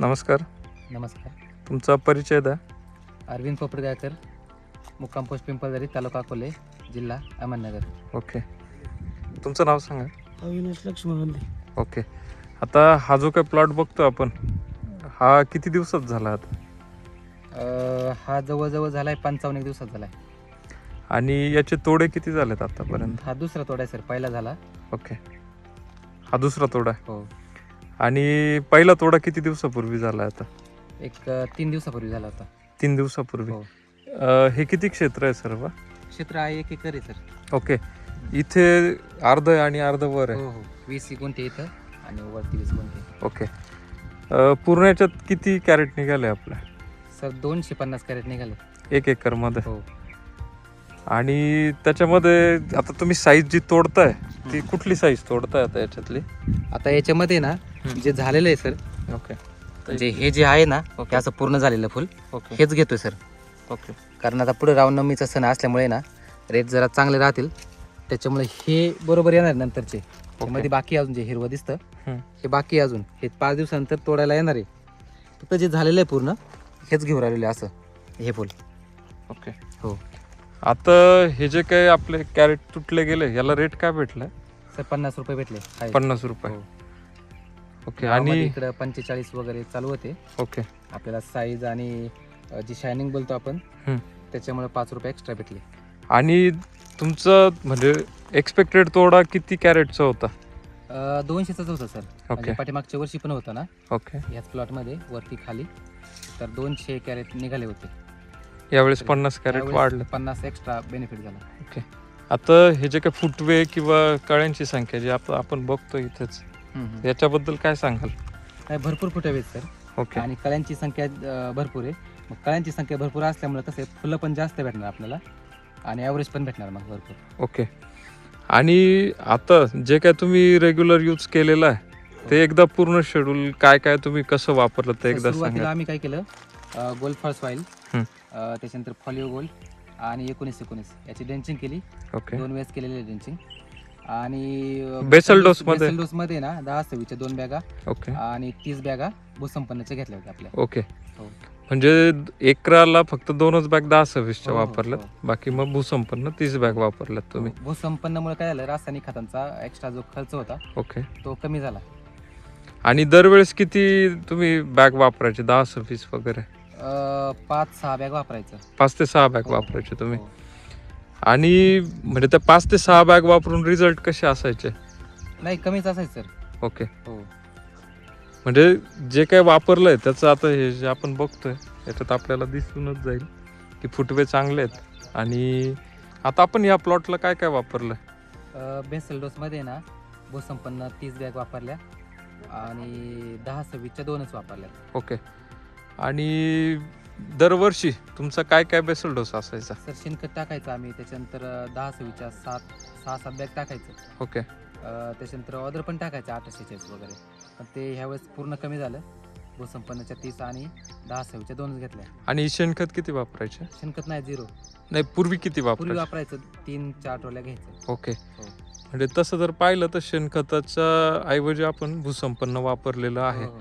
नमस्कार. नमस्कार. तुमचा परिचय द्या. अरविंद पोपटगायकर मुक्काम पोस्ट पिंपळदरी तालुका अकोले जिल्हा अहमदनगर. ओके. तुमचं नाव सांगा. अविनाश लक्ष्मण ओके. आता हा जो काही प्लॉट बघतो आपण हा किती दिवसात झाला आता? अं, हा जवळजवळ झालाय पंचावन्न एक दिवसात झालाय. आणि याचे तोडे किती झालेत आतापर्यंत? हा दुसरा तोडा आहे सर. पहिला झाला. ओके. हा दुसरा तोडा आहे. हो. आणि पहिला तोडा किती दिवसापूर्वी झाला आता? एक अं, तीन दिवसापूर्वी झाला होता. तीन दिवसापूर्वी. हो. अं, हे किती क्षेत्र आहे सर्व क्षेत्र आहे एक एकर आहे सर. ओके. इथे अर्ध आणि अर्ध वर आहे. हो हो. वीस गुंठे इथं आणि वरती वीस गुंठे. ओके. अं, पूर्ण याच्यात किती कॅरेट निघाले आपल्या? सर दोनशे पन्नास कॅरेट निघाले. एक एकरमध्ये हो. आणि त्याच्यामध्ये आता तुम्ही साईज जी तोडताय ती कुठली साईज तोडताय आता याच्यातली? आता याच्यामध्ये ना. जे झालेलं आहे सर. ओके. म्हणजे हे जे आहे ना ओके. असं पूर्ण झालेलं फुल. ओके. हेच घेतोय सर. ओके. कारण आता पुढे रामनवमीचा सण असल्यामुळे ना रेट जरा चांगले राहतील. त्याच्यामुळे हे बरोबर येणार नंतरचे. मध्ये बाकी अजून जे हिरवं दिसतं हम्म. हे बाकी अजून. हे पाच दिवसानंतर तोडायला येणार आहे. फक्त जे झालेलं आहे पूर्ण हेच घेऊन राहिलेलं आहे असं. हे फुल. ओके. हो. आता हे जे काही आपले कॅरेट तुटले गेले याला रेट काय भेटलाय सर पन्नास रुपये भेटले. आहे. पन्नास रुपये. हो. ओके आणि इकडं पंचेचाळीस वगैरे चालू होते. ओके. आपल्याला साईज आणि अ, जी शायनिंग बोलतो आपण हम्म. त्याच्यामुळे पाच रुपये एक्स्ट्रा भेटले. आणि तुमचं म्हणजे एक्सपेक्टेड तोडा किती कॅरेटचा होता? अ, दोनशेचाच होतं सर. म्हणजे ओके पाठीमागच्या वर्षी पण होतं ना? ओके. याच प्लॉटमध्ये वरती खाली. तर दोनशे कॅरेट निघाले होते. यावेळेस पन्नास कॅरेट त्यावेळेस वाढलं. पन्नास एक्स्ट्रा बेनिफिट झाला. आता हे जे काही फुटवे किंवा कळ्यांची संख्या जी आप- आपण बघतो इथेच याच्याबद्दल काय सांगाल? नाही भरपूर फुटे आहेत सर. ओके. आणि कळ्यांची संख्या अ, भरपूर आहे. मग कळ्यांची संख्या भरपूर असल्यामुळे कसं आहे, फुलं पण जास्त भेटणार आपल्याला आणि ॲव्हरेज पण भेटणार मग भरपूर. ओके. आणि आता जे काय तुम्ही रेग्युलर यूज केलेलं आहे ते एकदा पूर्ण शेड्यूल काय काय तुम्ही कसं वापरलं ते तर एकदा सुरुवातीला सांगा. आम्ही काय केलं गोल्ड फॉल्स ऑइल हम्म. त्याच्यानंतर फॉलिओ गोल्ड आणि एकोणीस एकोणीस याची डेंचिंग केली. ओके. दोन वेळेस केलेली डेंचिंग आणि Basal dose मध्ये? डोस मध्ये ना दहा सव्वीच्या दोन बॅगा ओके आणि तीस बॅगा भूसंपन्नच्या घेतल्या होत्या आपल्या ओके हो. म्हणजे एकराला फक्त दोनच बॅग दहा सव्वीसच्या हो, हो, वापरल्यात हो. बाकी मग भूसंपन्न तीस बॅग वापरल्यात तुम्ही भूसंपन्नमुळे काय झालं रासायनिक खतांचा एक्स्ट्रा जो खर्च होता ओके तो कमी झाला आणि दरवेळेस किती तुम्ही बॅग वापरायचे दहा सव्वीस वगैरे अं, पाच सहा बॅग वापरायचं पाच ते सहा बॅग हो. वापरायचे तुम्ही हो. आणि म्हणजे त्या पाच ते सहा बॅग वापरून रिझल्ट कसे असायचे? नाही कमीच असायचं सर. ओके. हो. म्हणजे जे काय वापरलंय त्याचं आता हे जे आपण बघतोय याच्यात आपल्याला दिसूनच जाईल की फुटवे चांगले आहेत. आणि आता आपण या प्लॉटला काय काय वापरलंय? बेसल डोसमध्ये ना भूसंपन्न तीस बॅग वापरल्या आणि दहा सव्वीसच्या दोनच वापरल्या. ओके. आणि दरवर्षी तुमचा काय काय बेसल डोस असायचा? सर शेणखत टाकायचं आम्ही त्याच्यानंतर दहा सव्वीसच्या सात सहा सात बॅग टाकायचं. ओके. अं, त्याच्यानंतर ऑर्डर पण टाकायचं अठराशे चाळीस वगैरे. पण ते ह्यावेळेस पूर्ण कमी झालं. भूसंपन्नच्या तीस आणि दहा सव्वीसच्या दोनच घेतल्या. आणि शेणखत किती वापरायचे? शेणखत नाही झिरो. नाही पूर्वी किती पूर्वी वापरायचे? वापरायचं तीन चार ट्रॉल्या घ्यायचं. ओके. हो. म्हणजे तसं जर पाहिलं तर शेणखताच्या ऐवजी आपण भूसंपन्न वापरलेलं आहे. हो, हो.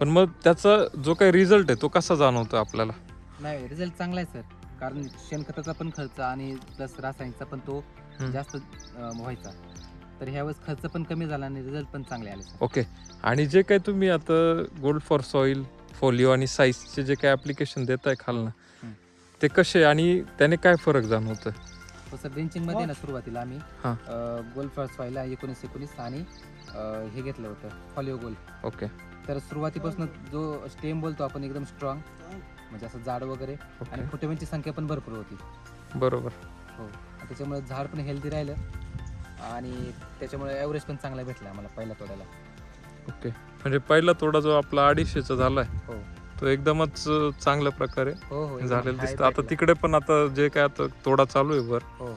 पण मग त्याचा जो काही रिझल्ट आहे तो कसा जाणवतो आपल्याला? नाही रिझल्ट चांगला आहे सर कारण शेणखताचा पण खर्च आणि प्लस रासायनिकचा पण तो हम्म. जास्त अं, व्हायचा. तर ह्यावेळेस खर्च पण कमी झाला आणि रिझल्ट पण चांगले आले सर ओके आणि जे काही तुम्ही आता गोल्ड फॉर सॉईल फोलिओ आणि साईजचे जे काही ऍप्लिकेशन देत आहे खालनं हम्म. ते कसे आणि त्याने काय फरक जाणवतं हो सर ड्रिंचिंगमध्ये ना सुरुवातीला आम्ही हा. गोल्ड फर्स्ट व्हायला एकोणीस एकोणीस आणि अं, हे घेतलं होतं फॉलिओ गोल्ड ओके. तर सुरुवातीपासून जो स्टेम बोलतो आपण एकदम स्ट्रॉंग म्हणजे असं जाड वगैरे ओके. आणि फुटव्यांची संख्या पण भरपूर होती. बरोबर. हो. त्याच्यामुळे झाड पण हेल्दी राहिलं आणि त्याच्यामुळे ॲव्हरेज पण चांगला भेटला आम्हाला पहिल्या तोड्याला. ओके. म्हणजे पहिला तोडा जो आपला अडीचशेचा झालाय हो. तो एकदमच चांगल्या प्रकारे हो हो झालेलं दिसतं. आता. तिकडे पण आता जे काय आता तोडा चालू आहे वर हो हो.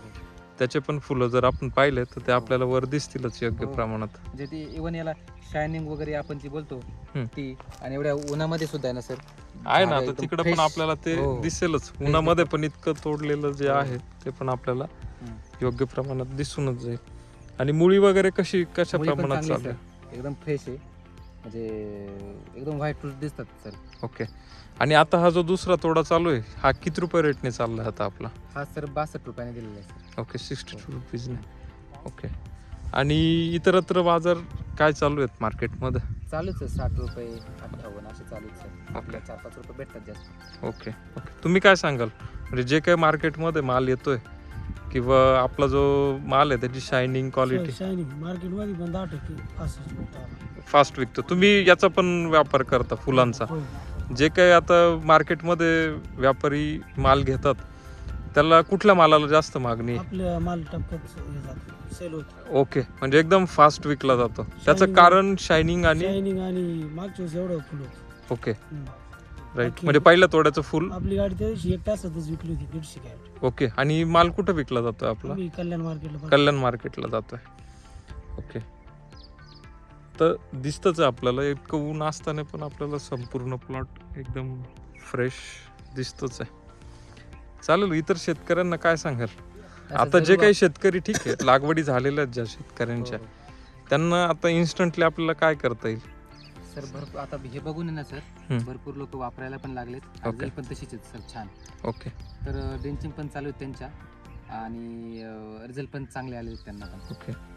त्याचे पण फुलं जर आपण पाहिले तर ते. आपल्याला वर दिसतीलच योग्य हो. प्रमाणात. म्हणजे ती इव्हन याला शायनिंग वगैरे आपण जी बोलतो हम्म. ती आणि एवढ्या उन्हामध्ये सुद्धा आहे ना सर? आहे ना आता तिकडे पण आपल्याला ते. दिसेलच. उन्हामध्ये पण इतकं तोडलेलं जे आहे ते पण आपल्याला योग्य प्रमाणात दिसूनच जाईल. आणि मुळी वगैरे कशी कशा प्रमाणात चालू आहे? एकदम फ्रेश आहे. म्हणजे एकदम व्हाईट फ्रूट दिसतात सर ओके आणि आता हा जो दुसरा तोडा चालू आहे हा किती रुपये रेटने चालला आहे आता आपला? हा सर बासष्ट रुपयाने दिलेला आहे सर ओके सिक्स्टी टू रुपीजने ओके आणि इतरत्र बाजार काय चालू आहेत मार्केटमध्ये चालूच आहे साठ रुपये अठ्ठावन्न असे चालूच आहे. आपल्या चार पाच रुपये भेटतात जास्त. ओके ओके तुम्ही काय सांगाल? म्हणजे जे काही मार्केटमध्ये माल येतोय किंवा आपला जो माल आहे त्याची शायनिंग क्वालिटी शायनिंग मार्केटमध्ये पण दहा टक्के पासष्ट भेटतं फास्ट विकतो. तुम्ही याचा पण व्यापार करता फुलांचा. जे काही आता मार्केटमध्ये व्यापारी माल घेतात त्याला कुठल्या मालाला जास्त मागणी? आहे? आपल्या माल टपक्यात जातं सेल होत. ओके म्हणजे एकदम फास्ट विकला जातो. त्याचं Shining- कारण शायनिंग आणि शायनिंग आणि मागच्या वेळेस एवढं फुल होत. ओके. हम्म. राईट म्हणजे पहिल्या तोड्याचं फुल? आपली गाडी त्या दिवशी एक तासातच विकली होती दीडशे कॅरेट. ओके आणि माल कुठं विकला जातो आपला? आम्ही कल्याण मार्केटला कल्याण मार्केटला जातोय. ओके. तर दिसतच आहे आपल्याला. इतकं ऊन असताना पण आपल्याला संपूर्ण प्लॉट एकदम फ्रेश दिसतोच आहे. चालेल इतर शेतकऱ्यांना काय सांगाल? आता जे काही शेतकरी ठीक आहे लागवडी झालेल्या आहेत ज्या शेतकऱ्यांच्या. त्यांना आता इन्स्टंटली आपल्याला काय करता येईल? सर भरपूर आता हे बघून ना सर. भरपूर लोक वापरायला पण लागलेत. रिझल्ट पण तशीच आहेत सर छान. ओके. तर ड्रेंचिंग पण चालू आहेत त्यांच्या आणि रिझल्ट पण चांगले आले आहेत त्यांना पण. ओके. हो.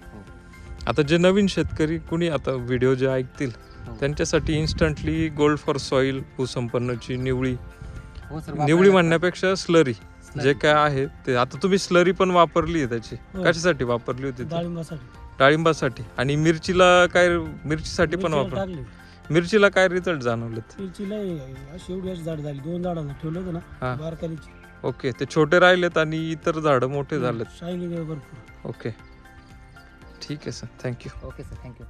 आता जे नवीन शेतकरी कुणी आता व्हिडिओ जे ऐकतील हो. त्यांच्यासाठी इन्स्टंटली गोल्ड फॉर सॉईल भूसंपन्नची निवळी. हो निवळी म्हणण्यापेक्षा स्लरी. जे काय आहे ते आता तुम्ही स्लरी पण वापरली आहे त्याची. हो. कशासाठी वापरली होती? डाळिंबासाठी. आणि मिरचीला काय मिरचीसाठी पण वापर मिरचीला काय रिझल्ट जाणवलेत? मिरचीला अशी एवढी अशी झाड झाली. दोन झाडांना ठेवलं होतं. ना बारकालीची. ओके ते छोटे राहिलेत आणि इतर झाडं मोठे झालेत. ओके. ठीक आहे sir thank you okay sir thank you